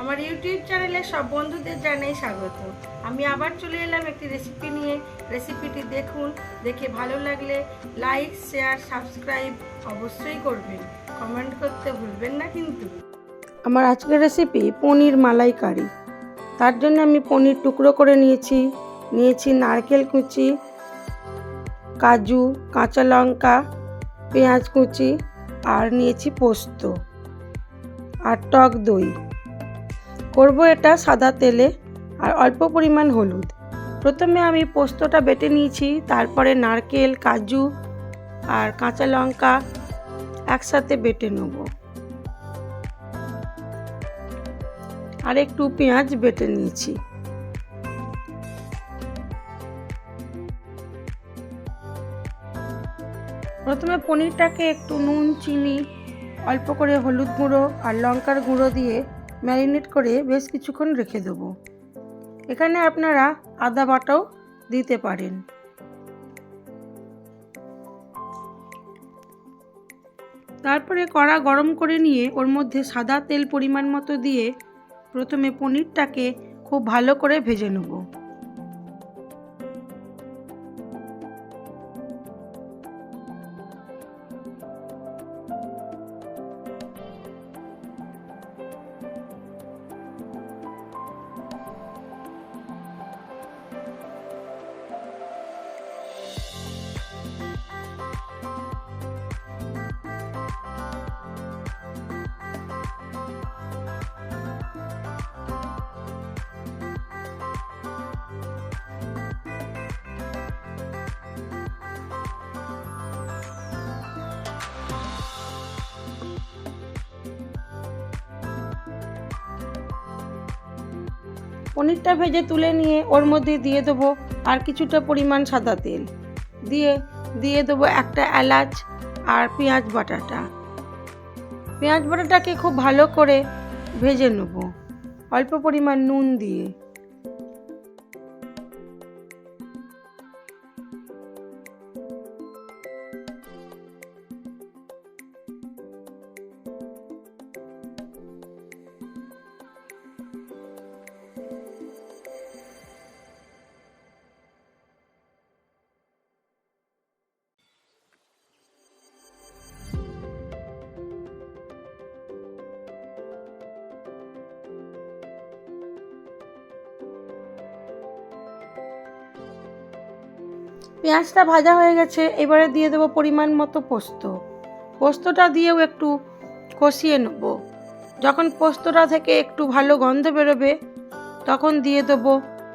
আমার ইউটিউব চ্যানেলে সব বন্ধুদের জানাই স্বাগত। আমি আবার চলে এলাম একটি রেসিপি নিয়ে। রেসিপিটি দেখুন, দেখে ভালো লাগলে লাইক শেয়ার সাবস্ক্রাইব অবশ্যই করবেন। কমেন্ট করতে ভুলবেন না কিন্তু। আমার আজকের রেসিপি পনির মালাইকারি। তার জন্য আমি পনির টুকরো করে নিয়েছি। নিয়েছি নারকেল কুচি, কাজু, কাঁচা লঙ্কা, পেঁয়াজ কুচি আর নিয়েছি পোস্ত আর টক দই। করব এটা সাদা তেলে আর অল্প পরিমাণ হলুদ। প্রথমে আমি পোস্তটা বেটে নিয়েছি, তারপরে নারকেল, কাজু আর কাঁচা লঙ্কা একসাথে বেটে নেব। আর একটু পেঁয়াজ বেটে নিয়েছি। প্রথমে পনিরটাকে একটু নুন, চিনি, অল্প করে হলুদ গুঁড়ো আর লঙ্কার গুঁড়ো দিয়ে ম্যারিনেট করে বেশ কিছুক্ষণ রেখে দেব। এখানে আপনারা আদা বাটাও দিতে পারেন। তারপরে কড়া গরম করে নিয়ে ওর মধ্যে সাদা তেল পরিমাণ মতো দিয়ে প্রথমে পনিরটাকে খুব ভালো করে ভেজে নেব। পনিরটা ভেজে তুলে নিয়ে ওর মধ্যে দিয়ে দেবো আর কিছুটা পরিমাণ সাদা তেল। দিয়ে দিয়ে দেবো একটা এলাচ আর পেঁয়াজ বাটাটা। পেঁয়াজ বাটাটাকে খুব ভালো করে ভেজে নেব। অল্প পরিমাণ নুন দিয়ে। পেঁয়াজটা ভাজা হয়ে গেছে, এবারে দিয়ে দেবো পরিমাণ মতো পোস্ত। পোস্তটা দিয়েও একটু কষিয়ে নেব। যখন পোস্তটা থেকে একটু ভালো গন্ধ বেরোবে, তখন দিয়ে দেবো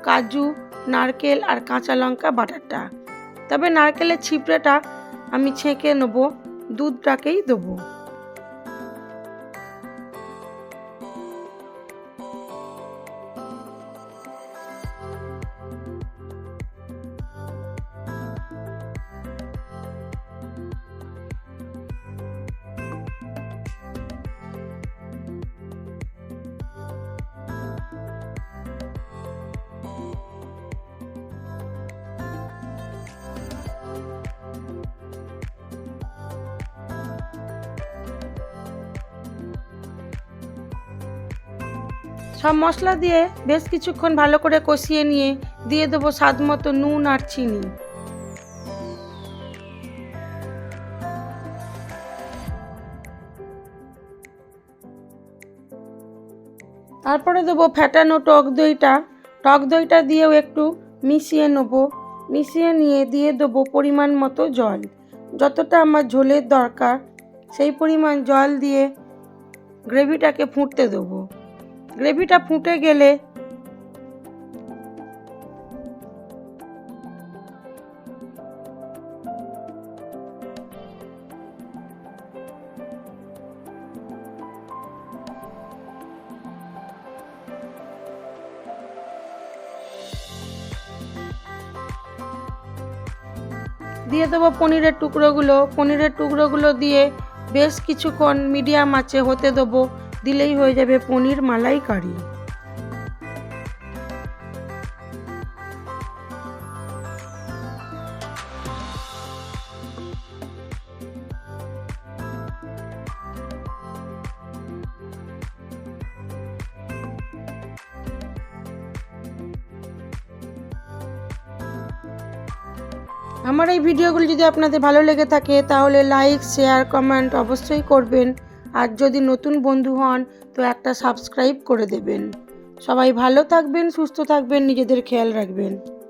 কাজু, নারকেল আর কাঁচা লঙ্কা বাটারটা তবে নারকেলের ছিপড়েটা আমি ছেঁকে নেব, দুধটাকেই দেবো। সব মশলা দিয়ে বেশ কিছুক্ষণ ভালো করে কষিয়ে নিয়ে দিয়ে দেবো স্বাদ মতো নুন আর চিনি। তারপরে দেবো ফ্যাটানো টক দইটা। টক দইটা দিয়েও একটু মিশিয়ে নেব। মিশিয়ে নিয়ে দিয়ে দেবো পরিমাণ মতো জল। যতটা আমার ঝোলের দরকার, সেই পরিমাণ জল দিয়ে গ্রেভিটাকে ফুটতে দেবো। গ্রেভিটা ফুটে গেলে। দিয়ে দেবো পনিরের টুকরোগুলো। পনিরের টুকরোগুলো দিয়ে বেশ কিছুক্ষণ মিডিয়াম আঁচে হতে দেবো। দিলেই হয়ে যাবে পনির মালাই কারি আমার এই ভিডিওগুলো যদি আপনাদের ভালো লেগে থাকে, তাহলে লাইক শেয়ার কমেন্ট অবশ্যই করবেন। আর যদি নতুন বন্ধু হন, তো একটা সাবস্ক্রাইব করে দেবেন। সবাই ভালো থাকবেন, সুস্থ থাকবেন, নিজেদের খেয়াল রাখবেন।